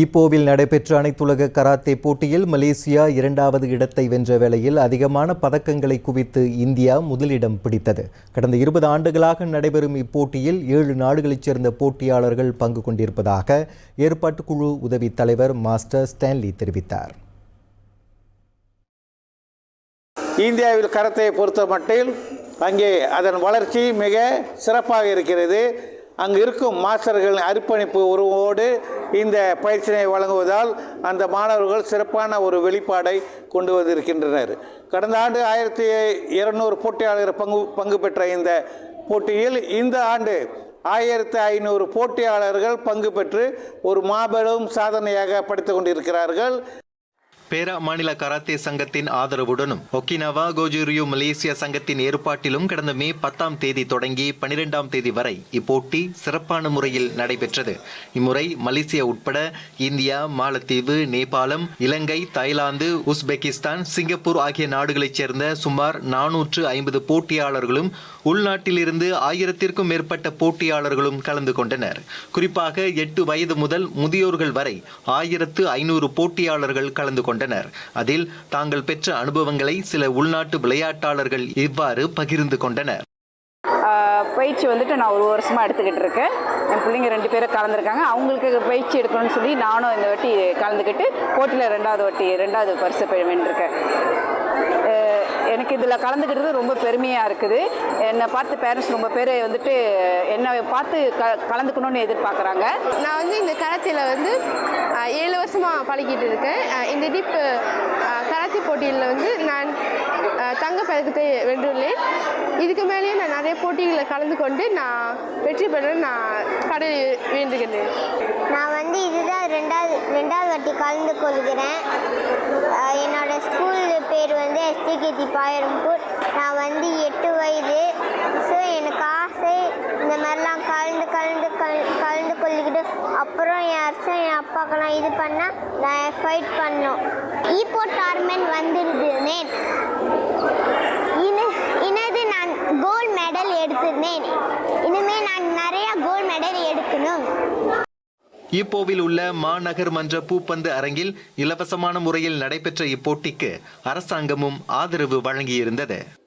இப்போவில் நடைபெற்ற அனைத்துலக கராத்தே போட்டியில் மலேசியா இரண்டாவது இடத்தை வென்ற வேளையில் அதிகமான பதக்கங்களை குவித்து இந்தியா முதலிடம் பிடித்தது. கடந்த இருபது ஆண்டுகளாக நடைபெறும் இப்போட்டியில் ஏழு நாடுகளைச் சேர்ந்த போட்டியாளர்கள் பங்கு கொண்டிருப்பதாக ஏற்பாட்டுக்குழு உதவி தலைவர் மாஸ்டர் ஸ்டான்லி தெரிவித்தார். இந்தியாவில் கரத்தை பொறுத்த மட்டில் அங்கே அதன் வளர்ச்சி மிக சிறப்பாக இருக்கிறது. அங்கு இருக்கும் மாஸ்டர்களின் அர்ப்பணிப்பு உருவோடு இந்த பயிற்சியினை வழங்குவதால் அந்த மாணவர்கள் சிறப்பான ஒரு வெளிப்பாடை கொண்டு வந்திருக்கின்றனர். கடந்த ஆண்டு ஆயிரத்தி இருநூறு போட்டியாளர்கள் பங்கு பங்கு பெற்ற இந்த போட்டியில் இந்த ஆண்டு ஆயிரத்தி ஐநூறு போட்டியாளர்கள் பங்கு பெற்று ஒரு மாபெரும் சாதனையாக படித்துக் கொண்டிருக்கிறார்கள். பேரா மாநில கராத்தே சங்கத்தின் ஆதரவுடனும் ஒக்கினவா கோஜூரியோ மலேசியா சங்கத்தின் ஏற்பாட்டிலும் கடந்த மே பத்தாம் தேதி தொடங்கி பனிரெண்டாம் தேதி வரை இப்போட்டி சிறப்பான முறையில் நடைபெற்றது. இம்முறை மலேசியா உட்பட இந்தியா மாலத்தீவு நேபாளம் இலங்கை தாய்லாந்து உஸ்பெகிஸ்தான் சிங்கப்பூர் ஆகிய நாடுகளைச் சேர்ந்த சுமார் நானூற்று ஐம்பது போட்டியாளர்களும் உள்நாட்டிலிருந்து ஆயிரத்திற்கும் மேற்பட்ட போட்டியாளர்களும் கலந்து கொண்டனர். குறிப்பாக எட்டு வயது முதல் முதியோர்கள் வரை ஆயிரத்து ஐநூறு போட்டியாளர்கள் கலந்து கொண்டனர். அதில் தாங்கள் பெற்ற அனுபவங்களை சில உள்நாட்டு விளையாட்டாளர்கள் இவ்வாறு பகிர்ந்து கொண்டனர். பயிற்சி வந்துட்டு நான் ஒரு வருஷமாக எடுத்துக்கிட்டு இருக்கேன். என் பிள்ளைங்க ரெண்டு பேரும் கலந்துருக்காங்க. அவங்களுக்கு பயிற்சி எடுக்கணும்னு சொல்லி நானும் இந்த வாட்டி கலந்துக்கிட்டு போட்டியில் ரெண்டாவது வாட்டி ரெண்டாவது பரிசு பெற வேண்டியிருக்கேன். எனக்கு இதில் கலந்துக்கிட்டது ரொம்ப பெருமையாக இருக்குது. என்னை பார்த்து பேரண்ட்ஸ் ரொம்ப பேர் வந்துட்டு என்னை பார்த்து க கலந்துக்கணும்னு எதிர்பார்க்குறாங்க. நான் வந்து இந்த கராத்தேல வந்து ஏழு வருஷமாக பழகிட்டு இருக்கேன். இந்த டிப் கராத்தே போட்டியில் வந்து நான் அஹ், தங்கப் பதக்கத்தை வென்றுள்ளேன். இதுக்கு மேலேயே நான் நிறைய போட்டிகளில் கலந்து கொண்டு நான் வெற்றி பெற நான் கடை வேண்டுகிறேன். நான் வந்து இதுதான் ரெண்டாவது ரெண்டாவது வாட்டி கலந்து கொள்கிறேன். பாயரம்பூர் நான் வந்து எட்டு வயது. ஸோ எனக்கு ஆசை இந்த மாதிரிலாம் கலந்து கலந்து கல் கலந்து கொள்ளிக்கிட்டு அப்புறம் என் என் அப்பாக்கெல்லாம் இது பண்ணால் நான் ஃபைட் பண்ணோம் ஈப்போ டார்மெண்ட் வந்திருந்தேன் இன இனது நான் கோல்டு மெடல் எடுத்திருந்தேன் இனிமேல் நான் நிறையா கோல்டு மெடல் எடுக்கணும். ஈப்போவில் உள்ள மாநகர் மன்ற பூப்பந்து அரங்கில் இலவசமான முறையில் நடைபெற்ற இப்போட்டிக்கு அரசாங்கமும் ஆதரவு வழங்கியிருந்தது.